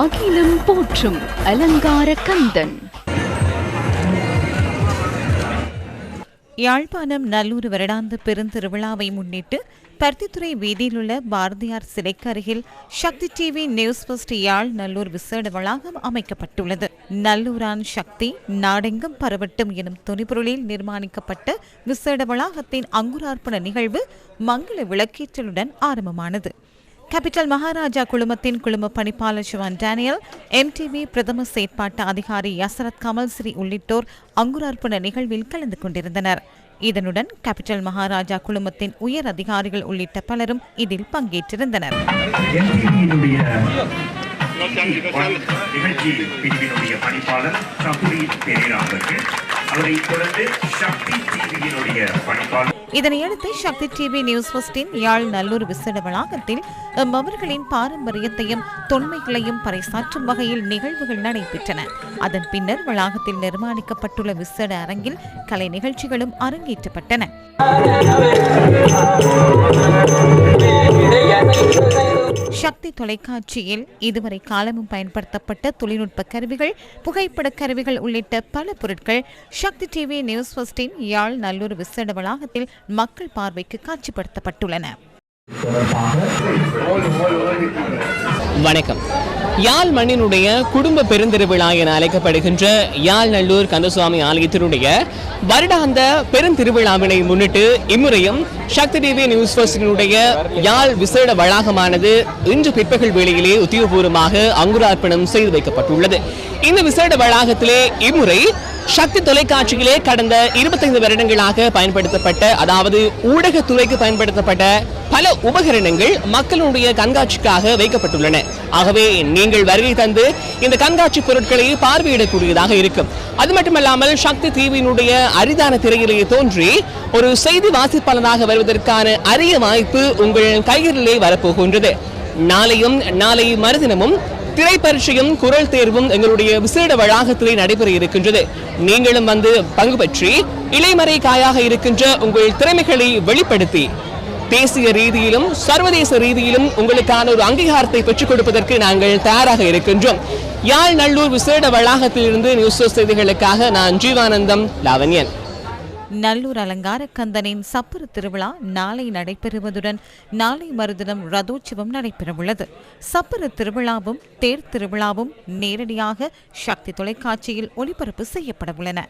அகிலம் போற்றும் அலங்கார கந்தன். யாழ்ப்பாணம் நல்லூர் வருடாந்த பெருந்திருவிழாவை முன்னிட்டு பருத்தித்துறை வீதியில் உள்ள பாரதியார் சிலைக்கு அருகில் Shakthi TV news first Yazh Nallur விசேட வளாகம் அமைக்கப்பட்டுள்ளது. நல்லூரான் சக்தி நாடெங்கும் பரவட்டும் எனும் துணிபொருளில் நிர்மாணிக்கப்பட்ட விசேட வளாகத்தின் அங்குரார்ப்பண நிகழ்வு மங்கள விளக்கேற்றலுடன் ஆரம்பமானது. கேபிட்டல் மகாராஜா குழுமத்தின் குழும பணிப்பாளர் சிவன் டேனியல் எம்டிவி பிரதம செயற்பாட்டு அதிகாரி யசரத் கமல் ஸ்ரீ உள்ளிட்டோர் அங்குரார்ப்பண நிகழ்வில் கலந்து கொண்டிருந்தனர். இதனுடன் கேபிட்டல் மகாராஜா குழுமத்தின் உயர் அதிகாரிகள் உள்ளிட்ட பலரும் இதில் பங்கேற்றிருந்தனர். நிகழ்ச்சி பிரிவினுடைய பணிப்பாளர் சபுரி அவர்கள் அவரை தொடர்ந்து சக்தி டிவியினுடைய பணிப்பாளர் இதனையடுத்து சக்தி டிவி நியூஸ் ஃபர்ஸ்டின் யாழ் நல்லூர் விசேட வளாகத்தில் அவர்களின் பாரம்பரியத்தையும் தொன்மைகளையும் பறைசாற்றும் வகையில் நிகழ்வுகள் நடைபெற்றன. அதன் பின்னர் வளாகத்தில் நிர்மாணிக்கப்பட்டுள்ள விசேட அரங்கில் கலை நிகழ்ச்சிகளும் அரங்கேற்றப்பட்டன. சக்தி தொலைக்காட்சியில் இதுவரை காலமும் பயன்படுத்தப்பட்ட தொழில்நுட்ப கருவிகள் புகைப்பட கருவிகள் உள்ளிட்ட பல பொருட்கள் சக்தி டிவி நியூஸ் ஃபஸ்டின் யாழ் நல்லூர் விசேட வளாகத்தில் மக்கள் பார்வைக்கு காட்சிப்படுத்தப்பட்டுள்ளன. வணக்கம். யாழ் மண்ணினுடைய குடும்ப பெருந்திருவிழா என அழைக்கப்படுகின்ற யாழ் நல்லூர் கந்தசுவாமி ஆலயத்தினுடைய வருடாந்த பெருந்திருவிழாவினை முன்னிட்டு இம்முறையும் சக்தி டிவி நியூஸ் ஃபர்ஸ்டினுடைய யாழ் விசேட வளாகமானது இன்று பிற்பகல் வேளையிலே உத்தியோகபூர்வமாக அங்குரார்ப்பணம் செய்து வைக்கப்பட்டுள்ளது. இந்த விசேட வளாகத்திலே இம்முறை சக்தி தொலைக்காட்சியிலே கடந்த இருபத்தைந்து வருடங்களாக பயன்படுத்தப்பட்ட அதாவது ஊடகத்துறைக்கு பயன்படுத்தப்பட்ட பல உபகரணங்கள் மக்களுடைய கண்காட்சிக்காக வைக்கப்பட்டுள்ளன. ஆகவே நீங்கள் வருகை தந்து இந்த கண்காட்சி பொருட்களை பார்வையிடக்கூடியதாக இருக்கும். அது மட்டுமல்லாமல் சக்தி தீவினுடைய அரிதான திரையிலேயே தோன்றி ஒரு செய்தி வாசிப்பாளராக வருவதற்கான அரிய வாய்ப்பு உங்கள் கையிலே வரப்போகின்றது. நாளையும் நாளை மறுதினமும் திரைப்பரீட்சையும் குரல் தேர்வும் எங்களுடைய விசேட வளாகத்திலே நடைபெற இருக்கின்றது. நீங்களும் வந்து பங்கு பற்றி இலைமறை காயாக இருக்கின்ற உங்கள் திறமைகளை வெளிப்படுத்தி தேசிய ரீதியிலும் சர்வதேச ரீதியிலும் உங்களுக்கான ஒரு அங்கீகாரத்தை பெற்றுக் கொடுப்பதற்கு நாங்கள் தயாராக இருக்கின்றோம். யாழ் நல்லூர் விசேட வளாகத்திலிருந்து நியூஸ் செய்திகளுக்காக நான் ஜீவானந்தம் லாவண்யன். நல்லூர் அலங்கார கந்தனின் சப்பர திருவிழா நாளை நடைபெறுவதுடன் நாளை மறுதினம் ரதோற்சவம் நடைபெறவுள்ளது. சப்பர திருவிழாவும் தேர் திருவிழாவும் நேரடியாக சக்தி தொலைக்காட்சியில் ஒளிபரப்பு செய்யப்படவுள்ளன.